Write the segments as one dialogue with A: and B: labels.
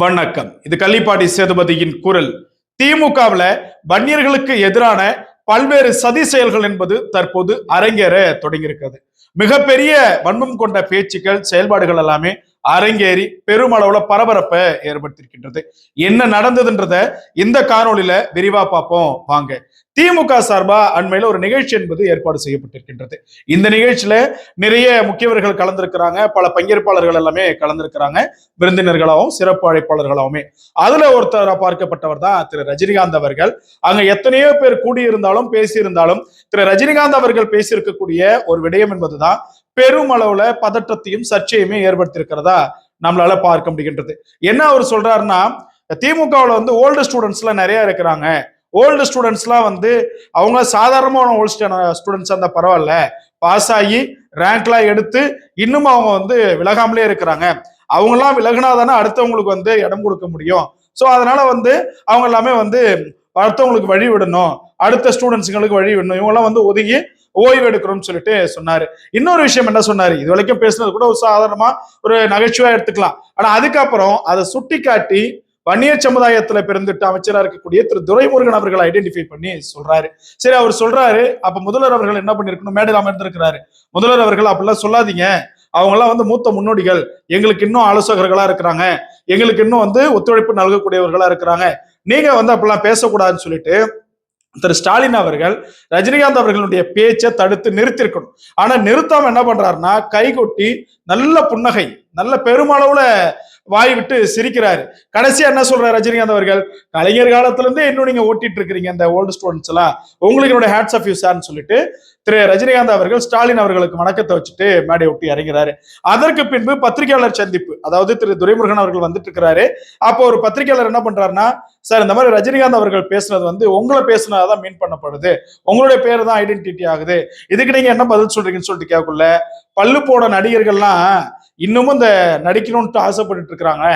A: வணக்கம். இது கள்ளிப்பாடி சேதுபதியின் குரல். திமுகவுல வன்னியர்களுக்கு எதிரான பல்வேறு சதி செயல்கள் என்பது தற்போது அரங்கேற தொடங்கியிருக்கிறது. மிகப்பெரிய வன்மம் கொண்ட பேச்சுக்கள் செயல்பாடுகள் எல்லாமே அரங்கேறி பெருமளவுல பரபரப்பை ஏற்படுத்தியிருக்கின்றது. என்ன நடந்ததுன்றத இந்த காணொலியில விரிவா பார்ப்போம். வாங்க. திமுக சார்பா அண்மையில ஒரு நிகழ்ச்சி என்பது ஏற்பாடு செய்யப்பட்டிருக்கின்றது. இந்த நிகழ்ச்சியில நிறைய முக்கியவர்கள் கலந்திருக்கிறாங்க. பல பங்கேற்பாளர்கள் எல்லாமே கலந்திருக்கிறாங்க. விருந்தினர்களாகவும் சிறப்பு அழைப்பாளர்களாகவுமே. அதுல ஒருத்தராக பார்க்கப்பட்டவர் தான் திரு ரஜினிகாந்த் அவர்கள். அங்க எத்தனையோ பேர் கூடியிருந்தாலும் பேசியிருந்தாலும் திரு ரஜினிகாந்த் அவர்கள் பேசியிருக்கக்கூடிய ஒரு விடயம் என்பதுதான் பெருமளவுல பதற்றத்தையும் சர்ச்சையுமே ஏற்படுத்தியிருக்கிறதா நம்மளால பார்க்க முடிகின்றது. என்ன அவர் சொல்றாருன்னா திமுகவில் வந்து ஓல்டு ஸ்டூடெண்ட்ஸ்லாம் நிறைய இருக்கிறாங்க. ஓல்டு ஸ்டூடெண்ட்ஸ்லாம் வந்து அவங்க சாதாரணமான ஓல்டு ஸ்டூடெண்ட்ஸ் அந்த பரவாயில்ல. பாஸ் ஆகி ரேங்க்லாம் எடுத்து இன்னும் அவங்க வந்து விலகாமலே இருக்கிறாங்க. அவங்கெல்லாம் விலகினாதானே அடுத்தவங்களுக்கு வந்து இடம் கொடுக்க முடியும். ஸோ அதனால வந்து அவங்க எல்லாமே வந்து அடுத்தவங்களுக்கு வழி விடணும். அடுத்த ஸ்டூடெண்ட்ஸுங்களுக்கு வழி விடணும். இவங்கெல்லாம் வந்து ஒதுங்கி ஓய்வு எடுக்கிறோம்னு சொல்லிட்டு சொன்னாரு. இன்னொரு விஷயம் என்ன சொன்னாரு? இது வரைக்கும் பேசுனது கூட ஒரு சாதாரணமா ஒரு நகைச்சுவையா எடுத்துக்கலாம். ஆனா அதுக்கப்புறம் அதை சுட்டி காட்டி வன்னியர் சமுதாயத்துல பிறந்துட்டு அமைச்சரா இருக்கக்கூடிய திரு. துரைமுருகன் அவர்களை ஐடென்டிஃபை பண்ணி சொல்றாரு. சரி அவர் சொல்றாரு அப்ப முதல்வர் அவர்கள் என்ன பண்ணிருக்கணும்? மேடையில் அமர்ந்திருக்கிறாரு. முதல்வர் அவர்கள் அப்படிலாம் சொல்லாதீங்க. அவங்க எல்லாம் வந்து மூத்த முன்னோடிகள். எங்களுக்கு இன்னும் ஆலோசகர்களா இருக்கிறாங்க. எங்களுக்கு இன்னும் வந்து ஒத்துழைப்பு நல்கக்கூடியவர்களா இருக்கிறாங்க. நீங்க வந்து அப்படிலாம் பேசக்கூடாதுன்னு சொல்லிட்டு திரு ஸ்டாலின் அவர்கள் ரஜினிகாந்த் அவர்களுடைய பேச்சை தடுத்து நிறுத்திருக்கணும் ஆனா நிறுத்தாம என்ன பண்றாருன்னா கைகொட்டி நல்ல புன்னகை நல்ல பெருமளவுல வாய் விட்டு சிரிக்கிறாரு. கடைசியா என்ன சொல்றாரு ரஜினிகாந்த் அவர்கள்? கலைஞர் காலத்துல இருந்தே இன்னும் நீங்க ஓட்டிட்டு இருக்கிறீங்க இந்த ஓல்டு ஸ்டூடெண்ட்ஸ் எல்லாம். உங்களுக்கு என்னோட ஹேட்ஸ் ஆஃப் யூ சார்னு சொல்லிட்டு திரு ரஜினிகாந்த் அவர்கள் ஸ்டாலின் அவர்களுக்கு வணக்கத்தை வச்சுட்டு மேடை ஒட்டி இறங்கிறாரு. அதற்கு பின்பு பத்திரிகையாளர் சந்திப்பு அதாவது திரு துரைமுருகன் அவர்கள் வந்துட்டு இருக்கிறாரு அப்போ ஒரு பத்திரிகையாளர் என்ன பண்றாருன்னா சார் இந்த மாதிரி ரஜினிகாந்த் அவர்கள் பேசுனது வந்து உங்களை பேசுனதான் மீன் பண்ணப்படுது. உங்களுடைய பேர் தான் ஐடென்டிட்டி ஆகுது. இதுக்கு நீங்க என்ன பதில் சொல்றீங்கன்னு சொல்லிட்டு கேட்கல பல்லு போட நடிகர்கள்லாம் இன்னமும் இந்த நடிக்கணும்ட்டு ஆசைப்பட்டுட்டு இருக்கிறாங்க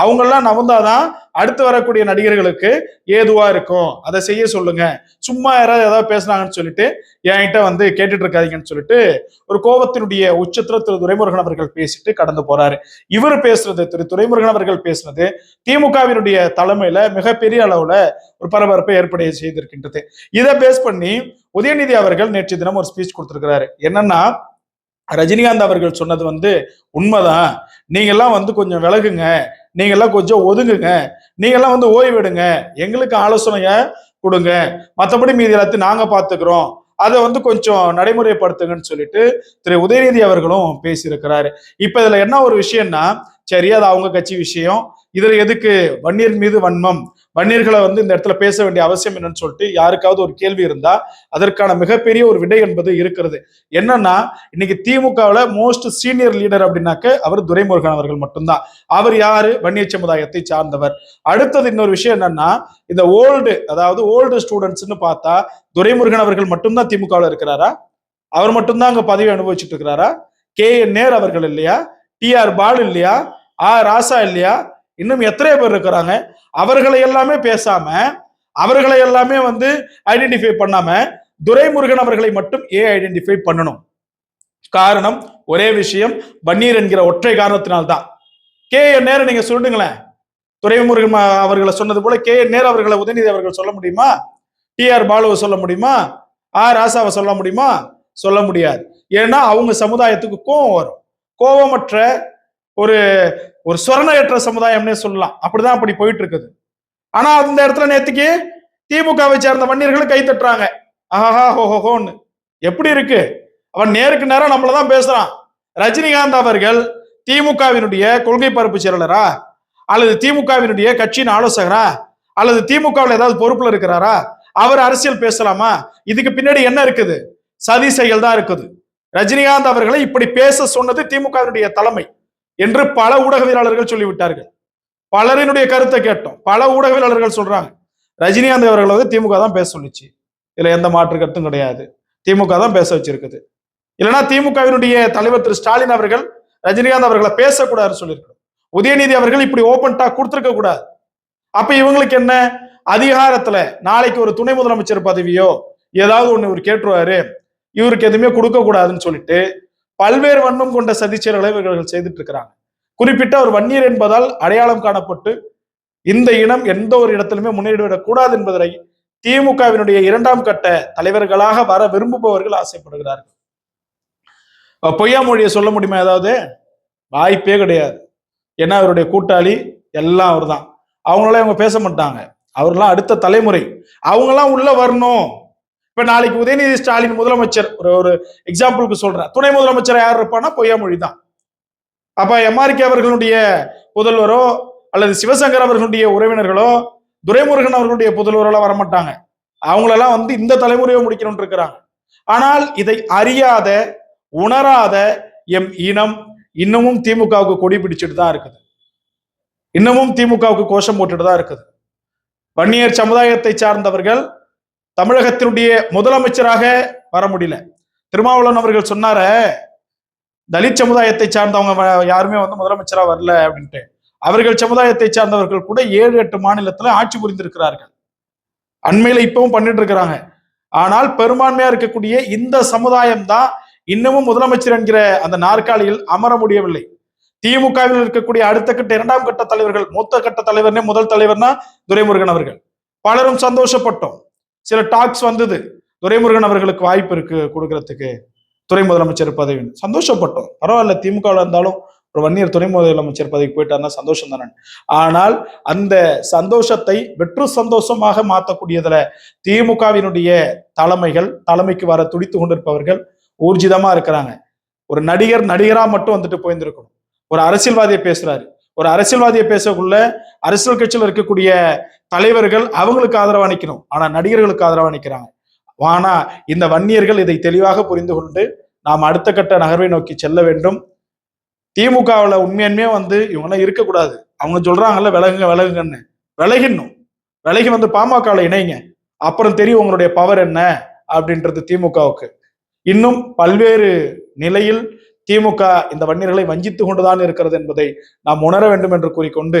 A: அவங்கெல்லாம் நவந்தாதான் அடுத்து வரக்கூடிய நடிகர்களுக்கு ஏதுவா இருக்கும். அதை செய்ய சொல்லுங்க. சும்மா யாராவது ஏதாவது பேசுனாங்கன்னு சொல்லிட்டு என்கிட்ட வந்து கேட்டுட்டு இருக்காதீங்கன்னு சொல்லிட்டு ஒரு கோபத்தினுடைய உச்சத்துல திரு துரைமுருகன் அவர்கள் பேசிட்டு கடந்து போறாரு. இவர் பேசுறது திரு துரைமுருகன் அவர்கள் பேசுனது திமுகவினுடைய தலைமையில மிகப்பெரிய அளவுல ஒரு பரபரப்பை ஏற்படைய செய்திருக்கின்றது. இதை பேஸ் பண்ணி உதயநிதி அவர்கள் நேற்று தினம் ஒரு ஸ்பீச் கொடுத்திருக்கிறாரு. என்னன்னா ரஜினிகாந்த் அவர்கள் சொன்னது வந்து உண்மைதான். நீங்கெல்லாம் வந்து கொஞ்சம் விலகுங்க. நீங்கெல்லாம் கொஞ்சம் ஒதுங்குங்க. நீங்கெல்லாம் வந்து ஓய்விடுங்க. எங்களுக்கு ஆலோசனைய கொடுங்க. மற்றபடி மீதி எல்லாத்தையும் நாங்கள் பார்த்துக்கிறோம் அதை வந்து கொஞ்சம் நடைமுறைப்படுத்துங்கன்னு சொல்லிட்டு திரு. உதயநிதி அவர்களும் பேசியிருக்கிறாரு. இப்போ இதில் என்ன ஒரு விஷயம்னா சரி அது அவங்க கட்சி விஷயம். இதுல எதுக்கு? வன்னியர் மீது வன்மம். வன்னியர்களை வந்து இந்த இடத்துல பேச வேண்டிய அவசியம் என்னன்னு சொல்லிட்டு யாருக்காவது ஒரு கேள்வி இருந்தா அதற்கான மிகப்பெரிய ஒரு விடை என்பது இருக்கிறது. என்னன்னா இன்னைக்கு திமுகவில் மோஸ்ட் சீனியர் லீடர் அப்படின்னாக்க அவர் துரைமுருகன் அவர்கள் மட்டும்தான். அவர் யாரு? வன்னிய சமுதாயத்தை சார்ந்தவர். அடுத்தது இன்னொரு விஷயம் என்னன்னா இந்த ஓல்டு அதாவது ஓல்டு ஸ்டூடெண்ட்ஸ்னு பார்த்தா துரைமுருகன் அவர்கள் மட்டும்தான் திமுகவில் இருக்கிறாரா? அவர் மட்டும்தான் அங்க பதவி அனுபவிச்சுட்டு இருக்கிறாரா? கே என் நேர் அவர்கள் இல்லையா? டி ஆர் பால் இல்லையா? ஆ ராசா இல்லையா? இன்னும் எத்தனை பேர் இருக்கிறாங்க. அவர்களை எல்லாமே பேசாம அவர்களை எல்லாமே வந்து ஐடென்டிஃபை பண்ணாம துரைமுருகன் அவர்களை மட்டும் ஏ ஐடென்டிஃபை பண்ணணும்? காரணம் ஒரே விஷயம் பன்னீர் என்கிற ஒற்றை காரணத்தினால்தான். கே என் நேரம் நீங்க சொல்லுங்களேன். துரைமுருகன் அவர்களை சொன்னது போல கே என் நேர் அவர்களை உதயநிதி அவர்கள் சொல்ல முடியுமா? டி ஆர் பாலுவை சொல்ல முடியுமா? ஆ ராசாவை சொல்ல முடியுமா? சொல்ல முடியாது. ஏன்னா அவங்க சமுதாயத்துக்கு கோவம் வரும். கோபமற்ற ஒரு ஒரு சொரணையற்ற சமுதாயம்னே சொல்லலாம். அப்படிதான் அப்படி போயிட்டு இருக்குது ஆனா அந்த இடத்துல நேத்துக்கு திமுகவை சேர்ந்த வன்னியர்களும் கை தட்டுறாங்க. ஆஹா ஹோஹோன்னு எப்படி இருக்கு? அவன் நேருக்கு நேரம் நம்மளதான் பேசுறான். ரஜினிகாந்த் அவர்கள் திமுகவினுடைய கொள்கை பரப்பு செயலரா அல்லது திமுகவினுடைய கட்சியின் ஆலோசகரா? அல்லது திமுகவில் ஏதாவது பொறுப்புல இருக்கிறாரா? அவர் அரசியல் பேசலாமா? இதுக்கு பின்னாடி என்ன இருக்குது? சதி செயல் தான் இருக்குது. ரஜினிகாந்த் அவர்களை இப்படி பேச சொன்னது திமுகவினுடைய தலைமை. என்று பல ஊடகவியலாளர்கள் சொல்லிவிட்டார்கள். பலரினுடைய கருத்தை கேட்டோம். பல ஊடகவியலாளர்கள் சொல்றாங்க. ரஜினிகாந்த் அவர்கள் வந்து திமுக தான் பேச சொல்லிச்சு. இதுல எந்த மாற்று கருத்தும் கிடையாது. திமுக தான் பேச வச்சிருக்குது. இல்லைன்னா திமுகவினுடைய தலைவர் திரு ஸ்டாலின் அவர்கள் ரஜினிகாந்த் அவர்களை பேசக்கூடாதுன்னு சொல்லியிருக்கணும் உதயநிதி அவர்கள் இப்படி ஓபன் டாக் கொடுத்துருக்க கூடாது. அப்ப இவங்களுக்கு என்ன? அதிகாரத்துல நாளைக்கு ஒரு துணை முதலமைச்சர் பதவியோ ஏதாவது ஒண்ணு இவர் கேட்டுருவாரு. இவருக்கு எதுவுமே கொடுக்க கூடாதுன்னு சொல்லிட்டு பல்வேறு வண்ணம் கொண்ட சதிச்செயல்களை இவர்கள் செய்துட்டு இருக்கிறாங்க குறிப்பிட்ட ஒரு வன்னியர் என்பதால் அடையாளம் காணப்பட்டு இந்த இனம் எந்த ஒரு இடத்திலுமே முன்னேறிவிடக் கூடாது என்பதை திமுகவினுடைய இரண்டாம் கட்ட தலைவர்களாக வர விரும்புபவர்கள் ஆசைப்படுகிறார்கள். பொய்யா மொழியை சொல்ல முடியுமா ஏதாவது? வாய்ப்பே கிடையாது. ஏன்னா அவருடைய கூட்டாளி எல்லாம் அவர்தான். அவங்களால அவங்க பேச மாட்டாங்க. அவர்லாம் அடுத்த தலைமுறை. அவங்கெல்லாம் உள்ள வரணும். இப்ப நாளைக்கு உதயநிதி ஸ்டாலின் முதலமைச்சர் ஒரு ஒரு எக்ஸாம்பிளுக்கு சொல்றேன். துணை முதலமைச்சர் யார் இருப்பான்னா பொய்யா மொழி தான் அப்ப எம்ஆர்கே அவர்களுடைய புதல்வரோ அல்லது சிவசங்கர் அவர்களுடைய உறவினர்களோ துரைமுருகன் அவர்களுடைய புதல்வரெல்லாம் வரமாட்டாங்க. அவங்களெல்லாம் வந்து இந்த தலைமுறையை முடிக்கணும்னு இருக்கிறாங்க. ஆனால் இதை அறியாத உணராத எம் இனம் இன்னமும் திமுகவுக்கு கொடி பிடிச்சிட்டு தான் இருக்குது. இன்னமும் திமுகவுக்கு கோஷம் போட்டுட்டு தான் இருக்குது. வன்னியர் சமுதாயத்தை சார்ந்தவர்கள் தமிழகத்தினுடைய முதலமைச்சராக வர முடியல. திருமாவளவன் அவர்கள் சொன்னார தலித் சமுதாயத்தை சார்ந்தவங்க வ- யாருமே வந்து முதலமைச்சரா வரல அப்படின்ட்டு. அவர்கள் சமுதாயத்தை சார்ந்தவர்கள் கூட ஏழு எட்டு மாநிலத்துல ஆட்சி புரிந்திருக்கிறார்கள். அண்மையில இப்பவும் பண்ணிட்டு இருக்கிறாங்க. ஆனால் பெரும்பான்மையா இருக்கக்கூடிய இந்த சமுதாயம் தான் இன்னமும் முதலமைச்சர் என்கிற அந்த நாற்காலியில் அமர முடியவில்லை. திமுகவில் இருக்கக்கூடிய அடுத்த கட்ட இரண்டாம் கட்ட தலைவர்கள் மூத்த கட்ட தலைவர்னே முதல் தலைவர்னா துரைமுருகன் அவர்கள். பலரும் சந்தோஷப்பட்டோம். சில டாக்ஸ் வந்தது. துரைமுருகன் அவர்களுக்கு வாய்ப்பு இருக்கு கொடுக்கறதுக்கு. துறை முதலமைச்சர் பதவி சந்தோஷப்பட்டோம். பரவாயில்ல திமுக இருந்தாலும் ஒரு வன்னியர் துணை முதலமைச்சர் பதவிக்கு போயிட்டாருன்னா சந்தோஷம் தானே. ஆனால் அந்த சந்தோஷத்தை வெற்று சந்தோஷமாக மாற்றக்கூடியதுல திமுகவினுடைய தலைமைகள் தலைமைக்கு வர துடித்து கொண்டிருப்பவர்கள் ஊர்ஜிதமா இருக்கிறாங்க. ஒரு நடிகர் நடிகரா மட்டும் வந்துட்டு போயிருந்திருக்கணும் ஒரு அரசியல்வாதியை பேசுறாரு. ஒரு அரசியல்வாதியை பேசக்குள்ள அரசியல் கட்சியில் இருக்கக்கூடிய தலைவர்கள் அவங்களுக்கு ஆதரவா நிக்கணும் ஆனா நடிகர்களுக்கு ஆதரவா நிக்கிறாங்க ஆனா இந்த வன்னியர்கள் இதை தெளிவாக புரிந்து கொண்டு நாம் அடுத்த கட்ட நகர்வை நோக்கி செல்ல வேண்டும். திமுகவில் உண்மையுமே வந்து இவங்கெல்லாம் இருக்கக்கூடாது. அவங்க சொல்றாங்கல்ல விலகுங்க விலகுங்கன்னு. விலகிடணும். விலகி வந்து பாமகவில் இணைங்க. அப்புறம் தெரியும் உங்களுடைய பவர் என்ன அப்படின்றது திமுகவுக்கு. இன்னும் பல்வேறு நிலையில் திமுக இந்த வன்னியர்களை வஞ்சித்து கொண்டுதான் இருக்கிறது என்பதை நாம் உணர வேண்டும் என்று கூறிக்கொண்டு